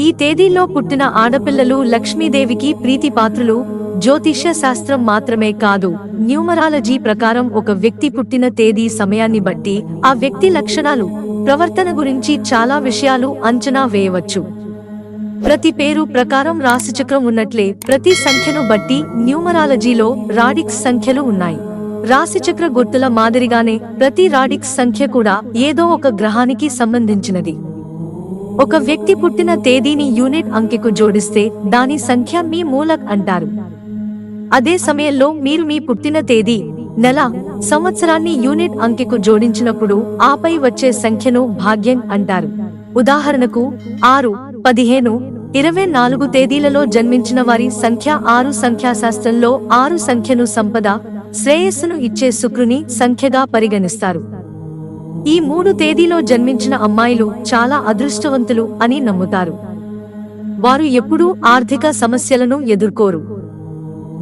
ఈ తేదీలో పుట్టిన ఆడపిల్లలు లక్ష్మీదేవికి ప్రీతిపాత్రులు. జ్యోతిష శాస్త్రం మాత్రమే కాదు. న్యూమరాలజీ ప్రకారం ఒక వ్యక్తి పుట్టిన తేదీ సమయాన్ని బట్టి ఆ వ్యక్తి లక్షణాలు ప్రవర్తన గురించి చాలా విషయాలు అంచనా వేయవచ్చు. ప్రతి పేరు ప్రకారం రాశిచక్రం ఉన్నట్లే ప్రతి సంఖ్యను బట్టి న్యూమరాలజీలో రాడిక్స్ సంఖ్యలు ఉన్నాయి. రాశిచక్ర గుర్తుల మాదిరిగానే ప్రతి రాడిక్స్ సంఖ్య కూడా ఏదో ఒక గ్రహానికి సంబంధించినది. ఒక వ్యక్తి పుట్టిన తేదీని యూనిట్ అంకెకు జోడిస్తే దాని సంఖ్య మీ మూలక్ అంటారు. అదే సమయంలో మీరు మీ పుట్టిన తేదీ నెల సంవత్సరాన్ని యూనిట్ అంకెకు జోడించినప్పుడు ఆపై వచ్చే సంఖ్యను భాగ్యం అంటారు. ఉదాహరణకు ఆరు పదిహేను ఇరవై నాలుగు తేదీలలో జన్మించిన వారి సంఖ్య ఆరు సంఖ్యాశాస్త్రంలో ఆరు సంఖ్యను సంపద శ్రేయస్సును ఇచ్చే శుక్రుని సంఖ్యగా పరిగణిస్తారు. ఈ మూడు తేదీలో జన్మించిన అమ్మాయిలు చాలా అదృష్టవంతులు అని నమ్ముతారు. వారు ఎప్పుడూ ఆర్థిక సమస్యలను ఎదుర్కోరు.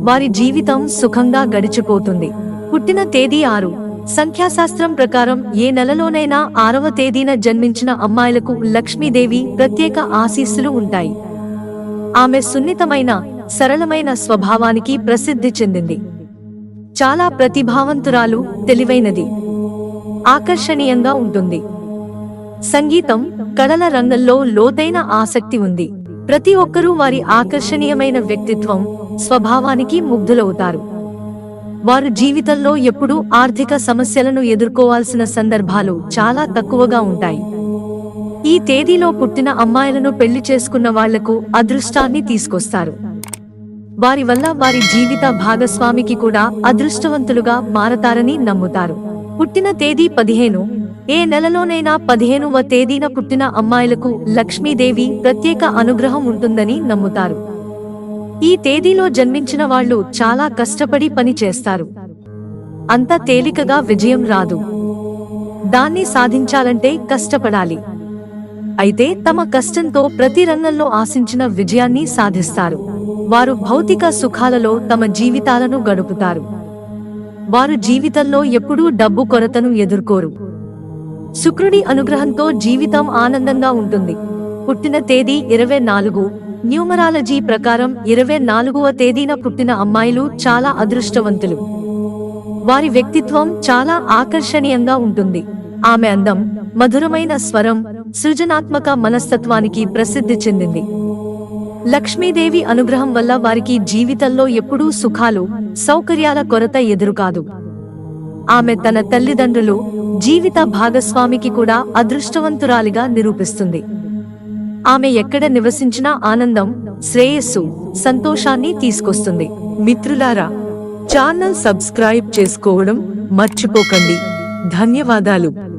వారి జీవితం సుఖంగా గడిచిపోతుంది. పుట్టిన తేదీ ఆరు. సంఖ్యాశాస్త్రం ప్రకారం ఏ నెలలోనైనా ఆరవ తేదీన జన్మించిన అమ్మాయిలకు లక్ష్మీదేవి ప్రత్యేక ఆశీస్సులు ఉంటాయి. ఆమె సున్నితమైన సరళమైన స్వభావానికి ప్రసిద్ధి చెందింది. చాలా ప్రతిభావంతురాలు తెలివైనది. ఆకర్షణీయంగా ఉంటుంది. సంగీతం కళల రంగంలో లోతైన ఆసక్తి ఉంది. ప్రతి ఒక్కరూ వారి ఆకర్షణీయమైన వ్యక్తిత్వం స్వభావానికి ముగ్ధులవుతారు. వారు జీవితంలో ఎప్పుడూ ఆర్థిక సమస్యలను ఎదుర్కోవాల్సిన సందర్భాలు చాలా తక్కువగా ఉంటాయి. ఈ తేదీలో పుట్టిన అమ్మాయిలను పెళ్ళి చేసుకున్న వాళ్ళకు అదృష్టాన్ని తీసుకొస్తారు. వారి వల్ల వారి జీవిత భాగస్వామికి కూడా అదృష్టవంతులుగా మారతారని నమ్ముతారు. పుట్టిన తేదీ పదిహేను. ఏ నెలలోనైనా పదిహేనువ తేదీన పుట్టిన అమ్మాయిలకు లక్ష్మీదేవి ప్రత్యేక అనుగ్రహం ఉంటుందని నమ్ముతారు. ఈ తేదీలో జన్మించిన వాళ్ళు చాలా కష్టపడి పని చేస్తారు. అంత తేలికగా విజయం రాదు. దాన్ని సాధించాలంటే కష్టపడాలి. అయితే తమ కష్టంతో ప్రతి రంగంలో ఆశించిన విజయాన్ని సాధిస్తారు. వారు భౌతిక సుఖాలలో తమ జీవితాలను గడుపుతారు. వారు జీవితంలో ఎప్పుడూ డబ్బు కొరతను ఎదుర్కోరు. శుక్రుడి అనుగ్రహంతో జీవితం ఆనందంగా ఉంటుంది. పుట్టిన తేదీ ఇరవై నాలుగు. న్యూమరాలజీ ప్రకారం ఇరవై నాలుగవ తేదీన పుట్టిన అమ్మాయిలు చాలా అదృష్టవంతులు. వారి వ్యక్తిత్వం చాలా ఆకర్షణీయంగా ఉంటుంది. ఆమె అందం మధురమైన స్వరం సృజనాత్మక మనస్తత్వానికి ప్రసిద్ధి చెందింది. లక్ష్మీదేవి అనుగ్రహం వల్ల వారికి జీవితంలో ఎప్పుడూ సుఖాలు సౌకర్యాల కొరత ఎదురుకాదు. ఆమె తన తల్లిదండ్రులు జీవిత భాగస్వామికి కూడా అదృష్టవంతురాలిగా నిరూపిస్తుంది. ఆమె ఎక్కడ నివసించినా ఆనందం శ్రేయస్సు సంతోషాన్ని తీసుకొస్తుంది. మిత్రులారా ఛానల్ సబ్స్క్రైబ్ చేసుకోవడం మర్చిపోకండి. ధన్యవాదాలు.